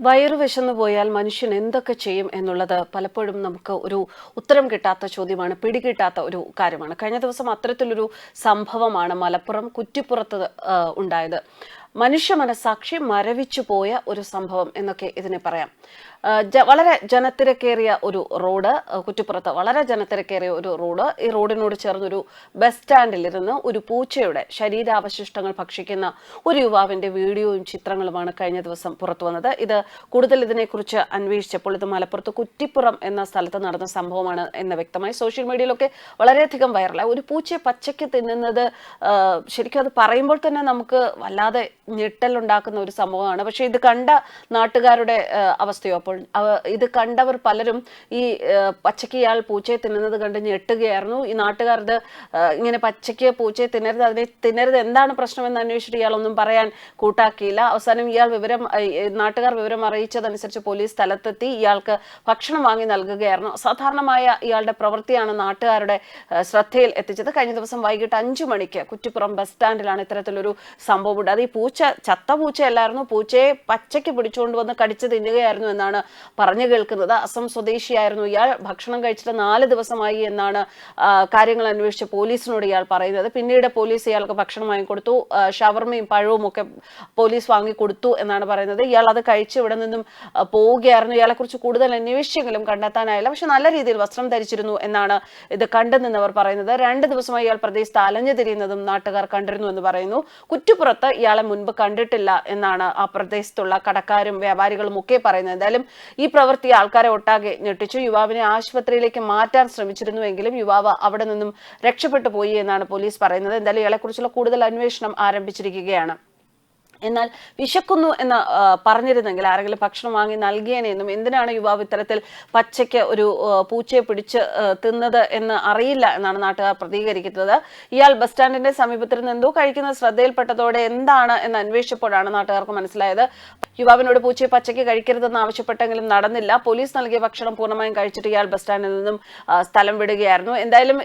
വയറു വിശന്നു പോയാൽ മനുഷ്യൻ എന്തൊക്കെ ചെയ്യും എന്നുള്ളത് പലപ്പോഴും നമുക്ക് ഒരു ഉത്തരം കിട്ടാത്ത ചോദ്യമാണ് പിടികിട്ടാത്ത ഒരു കാര്യമാണ്. കഴിഞ്ഞ ദിവസം അത്തരത്തിലൊരു സംഭവമാണ് മലപ്പുറം കുറ്റിപ്പുറത്ത് ഉണ്ടായത്. മനുഷ്യ മനസാക്ഷി മരവിച്ചു പോയ ഒരു സംഭവം എന്നൊക്കെ ഇതിനെ പറയാം. വളരെ ജനത്തിരക്കേറിയ ഒരു റോഡ് കുറ്റിപ്പുറത്ത് വളരെ ജനത്തിരക്കേറിയ ഒരു റോഡ്. ഈ റോഡിനോട് ചേർന്നൊരു ബസ് സ്റ്റാൻഡിലിരുന്ന് ഒരു പൂച്ചയുടെ ശരീരാവശിഷ്ടങ്ങൾ ഭക്ഷിക്കുന്ന ഒരു യുവാവിന്റെ വീഡിയോയും ചിത്രങ്ങളുമാണ് കഴിഞ്ഞ ദിവസം പുറത്തു വന്നത്. ഇത് കൂടുതൽ ഇതിനെക്കുറിച്ച് അന്വേഷിച്ചപ്പോൾ ഇത് മലപ്പുറത്ത് കുറ്റിപ്പുറം എന്ന സ്ഥലത്ത് നടന്ന സംഭവമാണ് എന്ന് വ്യക്തമായി സോഷ്യൽ മീഡിയയിലൊക്കെ വളരെയധികം വൈറലായി. ഒരു പൂച്ചയെ പച്ചയ്ക്ക് തിന്നുന്നത് ശരിക്കും അത് പറയുമ്പോൾ തന്നെ നമുക്ക് വല്ലാതെ ഞെട്ടലുണ്ടാക്കുന്ന ഒരു സംഭവമാണ് പക്ഷെ ഇത് കണ്ട നാട്ടുകാരുടെ അവസ്ഥയോ? അപ്പോൾ ഇത് കണ്ടവർ പലരും ഈ പച്ചയ്ക്ക് ഇയാൾ പൂച്ചയെ തിന്നുന്നത് കണ്ട് ഞെട്ടുകയായിരുന്നു. ഈ നാട്ടുകാരുടെ ഇങ്ങനെ പച്ചയ്ക്ക് പൂച്ചയെ തിന്നരുത് അതിനെ തിന്നരുത് എന്താണ് പ്രശ്നമെന്ന് അന്വേഷിച്ചിട്ട് ഇയാളൊന്നും പറയാൻ കൂട്ടാക്കിയില്ല. അവസാനം ഇയാൾ വിവരം നാട്ടുകാർ വിവരം അറിയിച്ചതനുസരിച്ച് പോലീസ് സ്ഥലത്തെത്തി ഇയാൾക്ക് ഭക്ഷണം വാങ്ങി നൽകുകയായിരുന്നു. സാധാരണമായ ഇയാളുടെ പ്രവൃത്തിയാണ് നാട്ടുകാരുടെ ശ്രദ്ധയിൽ എത്തിച്ചത്. കഴിഞ്ഞ ദിവസം വൈകിട്ട് അഞ്ചു മണിക്ക് കുറ്റിപ്പുറം ബസ് സ്റ്റാൻഡിലാണ് ഇത്തരത്തിലൊരു സംഭവം ഉണ്ടായത് ഈ പൂച്ച ചത്ത പൂച്ചയല്ലായിരുന്നു. പൂച്ചയെ പച്ചയ്ക്ക് പിടിച്ചുകൊണ്ട് വന്ന് കടിച്ച് തിന്നുകയായിരുന്നു എന്നാണ് പറഞ്ഞു കേൾക്കുന്നത്. അസം സ്വദേശിയായിരുന്നു ഇയാൾ. ഭക്ഷണം കഴിച്ചിട്ട് നാല് ദിവസമായി എന്നാണ് കാര്യങ്ങൾ അന്വേഷിച്ച് പോലീസിനോട് ഇയാൾ പറയുന്നത്. പിന്നീട് പോലീസ് ഇയാൾക്ക് ഭക്ഷണം വാങ്ങിക്കൊടുത്തു. ഷവർമയും പഴവും ഒക്കെ പോലീസ് വാങ്ങിക്കൊടുത്തു എന്നാണ് പറയുന്നത്. ഇയാൾ അത് കഴിച്ച് ഇവിടെ നിന്നും പോവുകയായിരുന്നു. ഇയാളെ കുറിച്ച് കൂടുതൽ അന്വേഷിച്ചെങ്കിലും കണ്ടെത്താനായില്ല. പക്ഷെ നല്ല രീതിയിൽ വസ്ത്രം ധരിച്ചിരുന്നു എന്നാണ് ഇത് കണ്ടെന്നവർ പറയുന്നത്. രണ്ട് ദിവസമായി ഇയാൾ പ്രദേശത്ത് അലഞ്ഞു തിരിയുന്നതും നാട്ടുകാർ കണ്ടിരുന്നു എന്ന് പറയുന്നു. കുറ്റുപുറത്ത് ഇയാളെ മുൻപ് കണ്ടിട്ടില്ല എന്നാണ് ആ പ്രദേശത്തുള്ള കടക്കാരും വ്യാപാരികളും ഒക്കെ പറയുന്നത്. എന്തായാലും ഈ പ്രവൃത്തി ആൾക്കാരെ ഒട്ടാകെ ഞെട്ടിച്ചു. യുവാവിനെ ആശുപത്രിയിലേക്ക് മാറ്റാൻ ശ്രമിച്ചിരുന്നുവെങ്കിലും യുവാവ് അവിടെ നിന്നും രക്ഷപ്പെട്ടു പോയി എന്നാണ് പോലീസ് പറയുന്നത്. എന്തായാലും ഇയാളെക്കുറിച്ചുള്ള കൂടുതൽ അന്വേഷണം ആരംഭിച്ചിരിക്കുകയാണ്. എന്നാൽ വിശക്കുന്നു എന്ന് പറഞ്ഞിരുന്നെങ്കിൽ ആരെങ്കിലും ഭക്ഷണം വാങ്ങി നൽകിയേനെന്നും എന്തിനാണ് യുവാവ് ഇത്തരത്തിൽ പച്ചയ്ക്ക് ഒരു പൂച്ചയെ പിടിച്ച് തിന്നത് എന്ന് അറിയില്ല എന്നാണ് നാട്ടുകാർ പ്രതികരിക്കുന്നത്. ഇയാൾ ബസ് സ്റ്റാൻഡിന്റെ സമീപത്തിരുന്ന് എന്തോ കഴിക്കുന്നത് ശ്രദ്ധയിൽപ്പെട്ടതോടെ എന്താണ് എന്ന് അന്വേഷിച്ചപ്പോഴാണ് നാട്ടുകാർക്ക് മനസ്സിലായത്. യുവാവിനോട് പൂച്ചയെ പച്ചയ്ക്ക് കഴിക്കരുതെന്ന് ആവശ്യപ്പെട്ടെങ്കിലും നടന്നില്ല. പോലീസ് നൽകിയ ഭക്ഷണം പൂർണമായും കഴിച്ചിട്ട് ഇയാൾ ബസ് സ്റ്റാൻഡിൽ നിന്നും സ്ഥലം വിടുകയായിരുന്നു. എന്തായാലും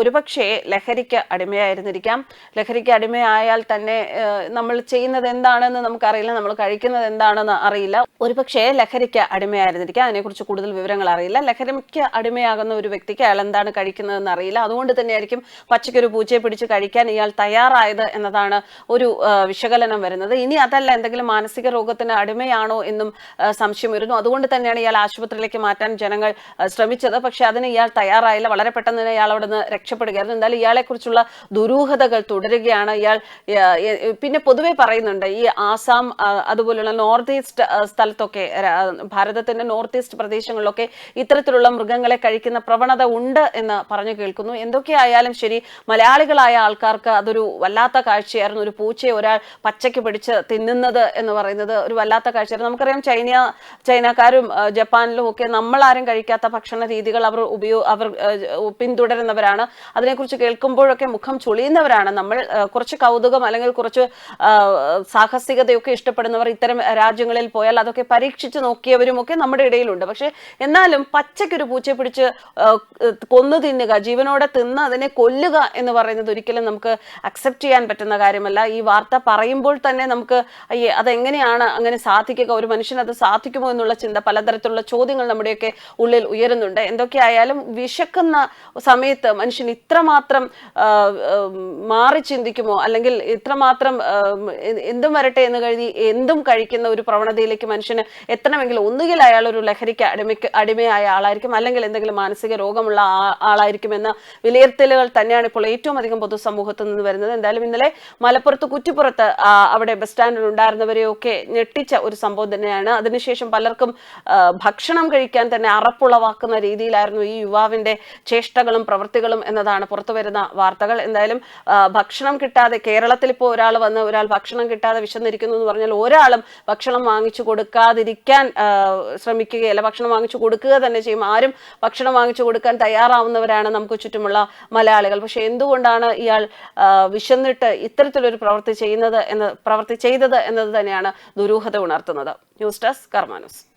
ഒരുപക്ഷേ ലഹരിക്ക് അടിമയായിരുന്നിരിക്കാം. ലഹരിക്ക് അടിമയായാൽ തന്നെ നമ്മൾ ചെയ്യുന്നത് എന്താണെന്ന് നമുക്കറിയില്ല. നമ്മൾ കഴിക്കുന്നത് എന്താണെന്ന് അറിയില്ല. ഒരുപക്ഷേ ലഹരിക്ക് അടിമയായിരുന്നിരിക്കാം. അതിനെക്കുറിച്ച് കൂടുതൽ വിവരങ്ങൾ അറിയില്ല. ലഹരിക്ക് അടിമയാകുന്ന ഒരു വ്യക്തിക്ക് അയാൾ എന്താണ് കഴിക്കുന്നതെന്ന് അറിയില്ല. അതുകൊണ്ട് തന്നെയായിരിക്കും പച്ചയ്ക്ക് ഒരു പൂച്ചയെ പിടിച്ച് കഴിക്കാൻ ഇയാൾ തയ്യാറായത് എന്നതാണ് ഒരു വിശകലനം വരുന്നത്. ഇനി അതല്ല എന്തെങ്കിലും മാനസിക രോഗത്തിന് അടിമയാണോ എന്നും സംശയം വരുന്നു അതുകൊണ്ട് തന്നെയാണ് ഇയാൾ ആശുപത്രിയിലേക്ക് മാറ്റാൻ ജനങ്ങൾ ശ്രമിച്ചത്. പക്ഷെ അതിന് ഇയാൾ തയ്യാറായില്ല. വളരെ പെട്ടെന്ന് തന്നെ ഇയാൾ അവിടെ നിന്ന് രക്ഷപ്പെടുകയായിരുന്നു. എന്തായാലും ഇയാളെക്കുറിച്ചുള്ള ദുരൂഹതകൾ തുടരുകയാണ്. ഇയാൾ പിന്നെ പൊതുവെ പറയുന്നുണ്ട് ഈ ആസാം അതുപോലെയുള്ള നോർത്ത് ഈസ്റ്റ് സ്ഥലത്തൊക്കെ ഭാരതത്തിന്റെ നോർത്ത് ഈസ്റ്റ് പ്രദേശങ്ങളിലൊക്കെ ഇത്തരത്തിലുള്ള മൃഗങ്ങളെ കഴിക്കുന്ന പ്രവണത ഉണ്ട് എന്ന് പറഞ്ഞു കേൾക്കുന്നു. എന്തൊക്കെയായാലും ശരി മലയാളികളായ ആൾക്കാർക്ക് അതൊരു വല്ലാത്ത കാഴ്ചയായിരുന്നു. ഒരു പൂച്ചയെ ഒരാൾ പച്ചയ്ക്ക് പിടിച്ച് തിന്നുന്നത് എന്ന് പറയുന്നത് ഒരു വല്ലാത്ത കാഴ്ചയായിരുന്നു. നമുക്കറിയാം ചൈന ചൈനക്കാരും ജപ്പാനിലും ഒക്കെ നമ്മൾ ആരും കഴിക്കാത്ത ഭക്ഷണ രീതികൾ അവർ ഉപയോ അവർ പിന്തുടരുന്നവരാണ്. അതിനെക്കുറിച്ച് കേൾക്കുമ്പോഴൊക്കെ മുഖം ചുളിയുന്നവരാണ് നമ്മൾ. കുറച്ച് കൗതുകം അല്ലെങ്കിൽ കുറച്ച് സാഹസികതയൊക്കെ ഇഷ്ടപ്പെടുന്നവർ ഇത്തരം രാജ്യങ്ങളിൽ പോയാൽ അതൊക്കെ പരീക്ഷിച്ച് നോക്കിയവരും ഒക്കെ നമ്മുടെ ഇടയിലുണ്ട്. പക്ഷെ എന്നാലും പച്ചക്കൊരു പൂച്ചയെ പിടിച്ച് കൊന്നു തിന്നുക ജീവനോടെ തിന്ന് അതിനെ കൊല്ലുക എന്ന് പറയുന്നത് ഒരിക്കലും നമുക്ക് അക്സെപ്റ്റ് ചെയ്യാൻ പറ്റുന്ന കാര്യമല്ല. ഈ വാർത്ത പറയുമ്പോൾ തന്നെ നമുക്ക് അയ്യേ അതെങ്ങനെയാണ് അങ്ങനെ സാധിക്കുക? ഒരു മനുഷ്യന് അത് സാധിക്കുമോ എന്നുള്ള ചിന്ത പലതരത്തിലുള്ള ചോദ്യങ്ങൾ നമ്മുടെയൊക്കെ ഉള്ളിൽ ഉയരുന്നുണ്ട്. എന്തൊക്കെയായാലും വിശക്കുന്ന സമയത്ത് മനുഷ്യൻ ഇത്രമാത്രം മാറി ചിന്തിക്കുമോ? അല്ലെങ്കിൽ ഇത്രമാത്രം ഉം, എ- എന്തും വരട്ടെ എന്ന് കഴുതി എന്തും കഴിക്കുന്ന ഒരു പ്രവണതയിലേക്ക് മനുഷ്യന് എത്തണമെങ്കിൽ ഒന്നുകിൽ അയാൾ ഒരു ലഹരിക്ക് അടിമയ്ക്ക് അടിമയായ ആളായിരിക്കും അല്ലെങ്കിൽ എന്തെങ്കിലും മാനസിക രോഗമുള്ള ആളായിരിക്കുമെന്ന വിലയിരുത്തലുകൾ തന്നെയാണ് ഇപ്പോൾ ഏറ്റവും അധികം പൊതുസമൂഹത്തിൽ നിന്ന് വരുന്നത്. എന്തായാലും ഇന്നലെ മലപ്പുറത്ത് കുറ്റിപ്പുറത്ത് അവിടെ ബസ് സ്റ്റാൻഡിൽ ഉണ്ടായിരുന്നവരെയൊക്കെ ഞെട്ടിച്ച ഒരു സംഭവം തന്നെയാണ്. അതിനുശേഷം പലർക്കും ഭക്ഷണം കഴിക്കാൻ തന്നെ അറപ്പുളവാക്കുന്ന രീതിയിലായിരുന്നു ഈ യുവാവിന്റെ ചേഷ്ടകളും പ്രവൃത്തികളും എന്നതാണ് പുറത്തു വരുന്ന വാർത്തകൾ. എന്തായാലും ഭക്ഷണം കിട്ടാതെ കേരളത്തിൽ ഇപ്പോൾ ഒരാൾ വന്ന് ഒരാൾ ഭക്ഷണം കിട്ടാതെ വിശന്നിരിക്കുന്നു എന്ന് പറഞ്ഞാൽ ഒരാളും ഭക്ഷണം വാങ്ങിച്ചു കൊടുക്കാതിരിക്കാൻ ശ്രമിക്കുകയല്ല. ഭക്ഷണം വാങ്ങിച്ചു കൊടുക്കുക തന്നെ ചെയ്യും. ആരും ഭക്ഷണം വാങ്ങിച്ചു കൊടുക്കാൻ തയ്യാറാവുന്നവരാണ് നമുക്ക് ചുറ്റുമുള്ള മലയാളികൾ. പക്ഷെ എന്തുകൊണ്ടാണ് ഇയാൾ വിശന്നിട്ട് ഇത്തരത്തിലൊരു പ്രവൃത്തി ചെയ്യുന്നത് എന്ന് പ്രവൃത്തി ചെയ്തത് എന്നത് തന്നെയാണ് ദുരൂഹത ഉണർത്തുന്നത്. News desk കർമാനൂസ്